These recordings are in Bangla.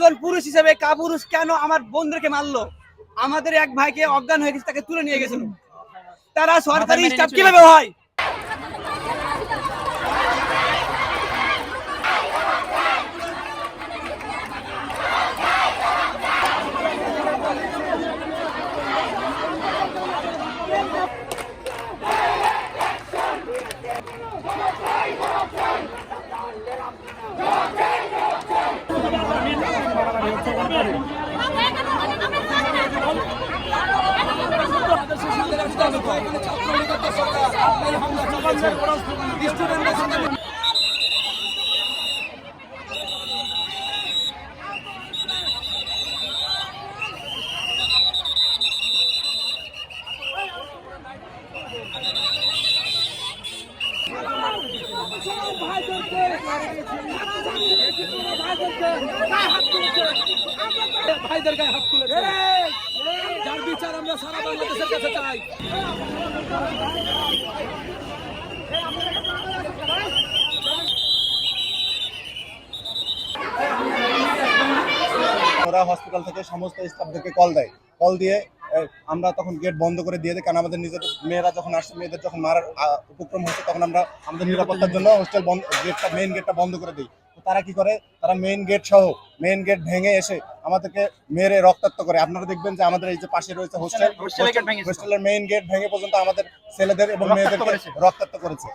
একজন পুরুষ হিসেবে কাপুরুষ কেন আমার বন্ধুকে মারলো? আমাদের এক ভাইকে অজ্ঞান হয়ে গেছে তাকে তুলে নিয়ে গেছিল। তারা সরকারি স্টাফ কীভাবে হয়? ভাইদের গায়ে হাত তুলেছে যার বিচার আমরা সারা বাংলাদেশের কাছে চাই ওরা হসপিটাল থেকে সমস্ত স্টাফদেরকে কল দেয়। কল দিয়ে আমরা তখন গেট বন্ধ করে দিয়ে দিই কারণ আমাদের নিজেদের মেয়েরা যখন আসছে মেয়েদের যখন মারার উপক্রম হচ্ছে তখন আমরা আমাদের নিরাপত্তার জন্য হোস্টেল বন্ধ গেটটা মেইন গেটটা বন্ধ করে দিই। তো তারা কি করে? তারা মেইন গেট সহ মেইন গেট ভেঙে এসে আমাদেরকে মেরে রক্তাক্ত করে। আপনারা দেখবেন যে আমাদের এই যে পাশে রয়েছে হোস্টেল হোস্টেলের মেইন গেট ভেঙে পর্যন্ত আমাদের ছেলেদের এবং মেয়েদেরকে রক্তাক্ত করেছে।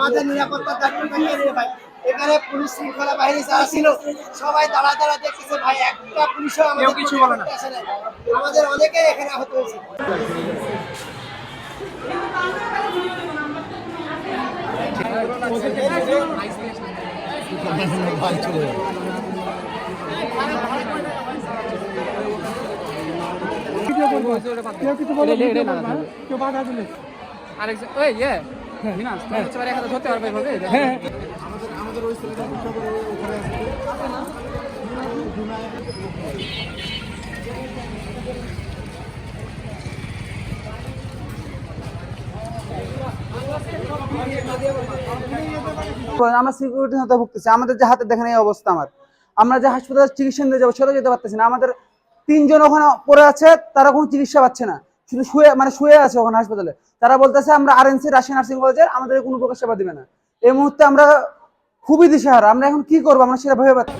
আমাদের নিরাপত্তার দায়িত্ব কে নেবে ভাই? এখানে পুলিশ শৃঙ্খলা বাহিনী যারা ছিল সবাই দাঁড়া দাঁড়া দেখতেছে ভাই। একটা পুলিশও আমাদের কিছু বলে না। আমাদের অনেকেই এখানে আহত হয়েছে। আরেকজন ওই ইয়ে। আমরা সিকিউরিটি হতে ভুগতেছি। আমাদের যে হাতে দেখেন এই অবস্থা আমার। আমরা যে হাসপাতালে চিকিৎসা নিতে যাব সেটা যেতে পারতেছি না। আমাদের তিনজন ওখানে পড়ে আছে তারা কোনো চিকিৎসা পাচ্ছে না। শুধু শুয়ে মানে শুয়ে আছে ওখানে হাসপাতালে। তারা বলতেছে, আমরা আরএনসি রাশিয়ান নার্সিং কলেজের আমাদের কোনো প্রকার সেবা দিবে না। এই মুহূর্তে আমরা খুবই দিশেহারা। আমরা এখন কি করব? আমরা সেটা ভেবে পাচ্ছি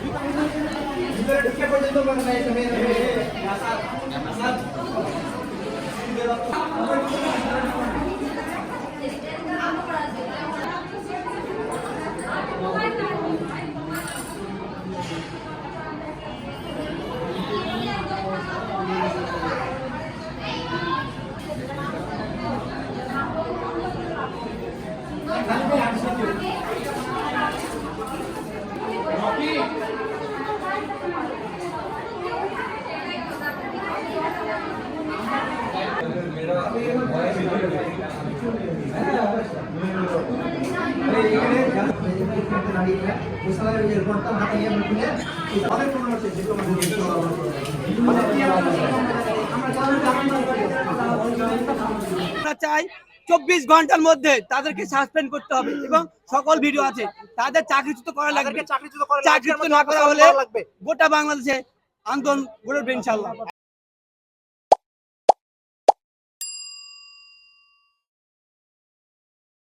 চাই চব্বিশ ঘণ্টার মধ্যে তাদেরকে সাসপেন্ড করতে হবে এবং সকল ভিডিও আছে। তাদের চাকরিচ্যুত করা লাগবে। চাকরিচ্যুত না করা হলে গোটা বাংলাদেশে আন্দোলন গড়ে উঠবে ইনশাল্লাহ